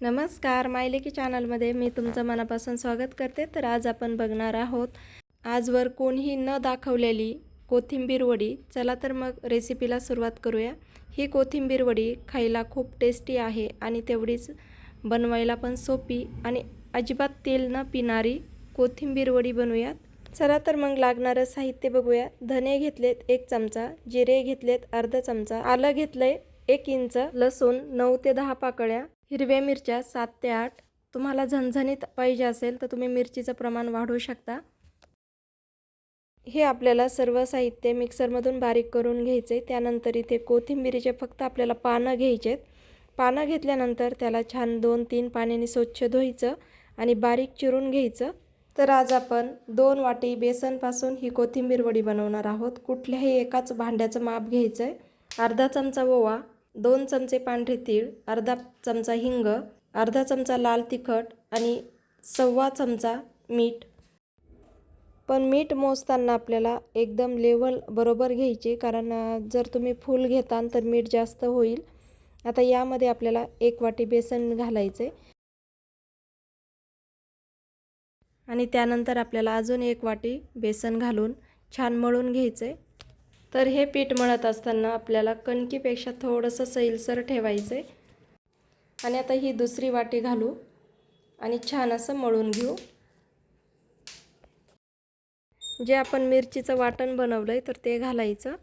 नमस्कार मायलेकी चॅनलमध्ये मी तुमचं मनापासून स्वागत करते. तर आज आपण बघणार आहोत आजवर कोणीही न दाखवलेली कोथिंबीर वडी. चला तर मग रेसिपीला सुरुवात करूया. ही कोथिंबीर वडी खायला खूप टेस्टी आहे आणि तेवढीच बनवायला पण सोपी आणि अजिबात तेल न पिणारी कोथिंबीर वडी बनवूयात. चला तर मग लागणारं साहित्य बघूया. धने घेतलेत एक चमचा जिरे घेतलेत अर्धा चमचा आलं घेतलंय एक इंच लसूण नऊ ते दहा पाकळ्या हिरव्या मिरच्या सात ते आठ. तुम्हाला झणझणीत पाहिजे असेल तर तुम्ही मिरचीचं प्रमाण वाढवू शकता. हे आपल्याला सर्व साहित्य मिक्सरमधून बारीक करून घ्यायचे. त्यानंतर इथे कोथिंबिरीचे फक्त आपल्याला पानं घ्यायचेत. पानं घेतल्यानंतर त्याला छान दोन तीन पाण्याने स्वच्छ धुवायचं आणि बारीक चिरून घ्यायचं. तर आज आपण दोन वाटी बेसनपासून ही कोथिंबीर वडी बनवणार आहोत. कुठल्याही एकाच भांड्याचं माप घ्यायचं आहे अर्धा चमचा ओवा दोन चमचे पांढरे तीळ अर्धा चमचा हिंग अर्धा चमचा लाल तिखट आणि सव्वा चमचा मीठ. पण मीठ मोजताना आपल्याला एकदम लेवल बरोबर घ्यायचे कारण जर तुम्ही फुल घेताल तर मीठ जास्त होईल. आता यामध्ये आपल्याला एक वाटी बेसन घालायचे आणि त्यानंतर आपल्याला अजून एक वाटी बेसन घालून छान मळून घ्यायचे तर हे पीठ मळत असताना आपल्याला कणकीपेक्षा थोडंसं सैलसर ठेवायचं आहे आणि आता ही दुसरी वाटी घालू आणि छान असं मळून घेऊ. जे आपण मिरचीचं वाटण बनवलं आहे तर ते घालायचं.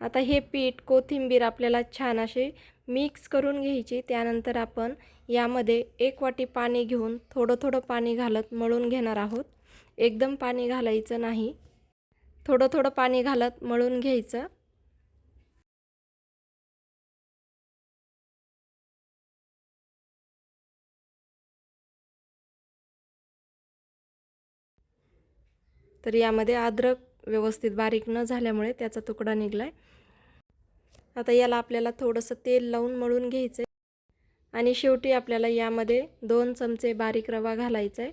आता हे पीठ कोथिंबीर आपल्याला छान असे मिक्स करून घ्यायची. त्यानंतर आपण यामध्ये एक वाटी पाणी घेऊन थोडं थोडं पाणी घालत मळून घेणार आहोत. एकदम पाणी घालायचं नाही. थोडं थोडं पाणी घालत मळून घ्यायचं. तर यामध्ये अद्रक व्यवस्थित बारीक न झाल्यामुळे त्याचा तुकडा निघला आहे आता याला आपल्याला थोडंसं तेल लावून मळून घ्यायचं आहे आणि शेवटी आपल्याला यामध्ये दोन चमचे बारीक रवा घालायचा आहे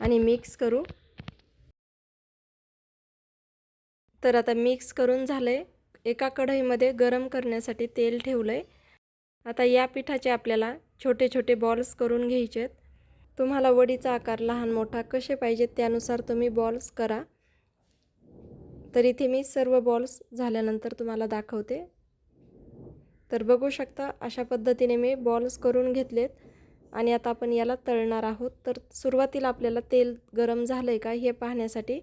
आणि मिक्स करू. तर आता मिक्स करून झालं आहे एका कढईमध्ये गरम करण्यासाठी तेल ठेवलं आहे आता या पिठाचे आपल्याला छोटे छोटे बॉल्स करून घ्यायचे आहेत. तुम्हाला वडीचा आकार लहान मोठा कसे पाहिजेत त्यानुसार तुम्ही बॉल्स करा. तर इथे मी सर्व बॉल्स झाल्यानंतर तुम्हाला दाखवते. तर बघू शकता अशा पद्धतीने मी बॉल्स करून घेतलेत. आणि आता आपण याला तळणार आहोत. तर सुरुवातीला आपल्याला तेल गरम झालं आहे का हे पाहण्यासाठी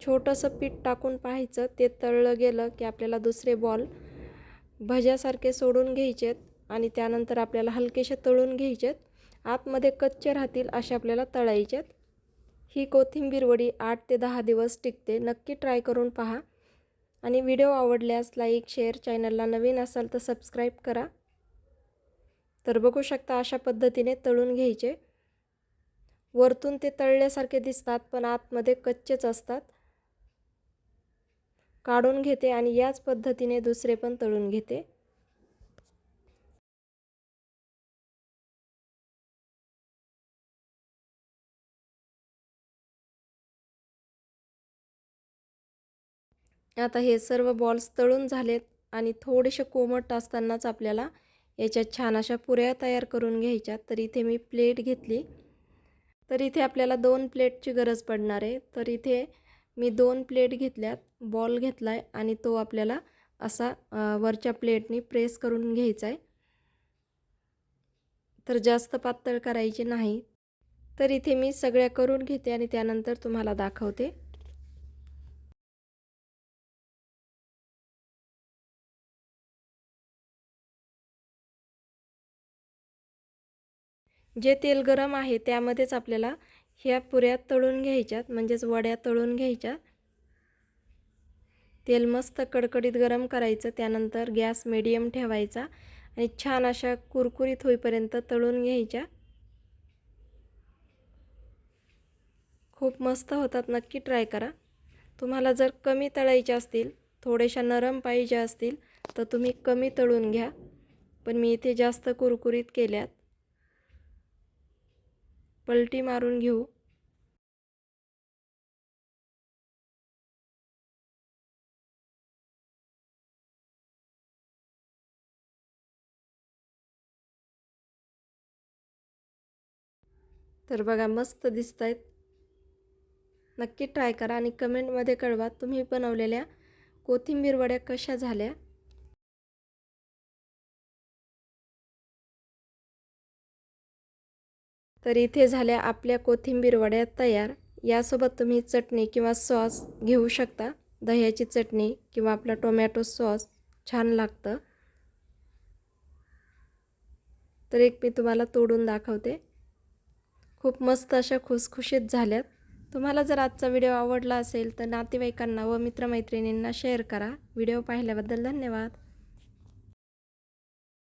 छोटंसं पीठ टाकून पाहायचं ते तळलं गेलं की आपल्याला दुसरे बॉल भज्यासारखे सोडून घ्यायचेत आणि त्यानंतर आपल्याला हलकेसे तळून घ्यायचेत. आतमध्ये कच्चे राहतील असे आपल्याला तळायचेत. ही कोथिंबीर वडी आठ ते दहा दिवस टिकते. नक्की ट्राय करून पहा. आणि व्हिडिओ आवडल्यास लाईक शेअर चॅनलला नवीन असाल तर सबस्क्राईब करा. तर बघू शकता अशा पद्धतीने तळून घ्यायचे. वरतून ते तळल्यासारखे दिसतात पण आतमध्ये कच्चेच असतात. काढून घेते आणि याच पद्धतीने दुसरे पण तळून घेते. आता हे सर्व बॉल्स तळून झालेत आणि थोडेसे कोमट असतानाच आपल्याला याच्यात छान अशा पुऱ्या तयार करून घ्यायच्या. तर इथे मी प्लेट घेतली. तर इथे आपल्याला दोन प्लेटची गरज पडणार आहे. तर इथे मी दोन प्लेट घेतल्यात बॉल घेतला आहे आणि तो आपल्याला असा वरच्या प्लेटनी प्रेस करून घ्यायचा आहे तर जास्त पातळ करायचे नाही. तर इथे मी सगळ्या करून घेते आणि त्यानंतर तुम्हाला दाखवते. जे तेल गरम आहे त्यामध्येच आपल्याला ह्या पुऱ्या तळून घ्यायच्यात म्हणजेच वड्या तळून घ्यायच्या. तेल मस्त कडकडीत गरम करायचं त्यानंतर गॅस मिडियम ठेवायचा आणि छान अशा कुरकुरीत होईपर्यंत तळून घ्यायच्या. खूप मस्त होतात नक्की ट्राय करा. तुम्हाला जर कमी तळायच्या असतील थोड्याशा नरम पाहिजे असतील तर तुम्ही कमी तळून घ्या. पण मी इथे जास्त कुरकुरीत केल्यात. पलटी मारून घेऊ. तर बघा मस्त दिसत आहेत नक्की ट्राय करा आणि कमेंटमध्ये कळवा तुम्ही बनवलेल्या कोथिंबीर वड्या कशा झाल्या. तर इथे झाल्या आपल्या कोथिंबीर वड्या तयार. यासोबत तुम्ही चटणी किंवा सॉस घेऊ शकता. दह्याची चटणी किंवा आपला टोमॅटो सॉस छान लागतं. तर एक मी तुम्हाला तोडून दाखवते. खूप मस्त अशा खुसखुशीत झाल्यात. तुम्हाला जर आजचा व्हिडिओ आवडला असेल तर नातेवाईकांना व मित्रमैत्रिणींना शेअर करा. व्हिडिओ पाहिल्याबद्दल धन्यवाद.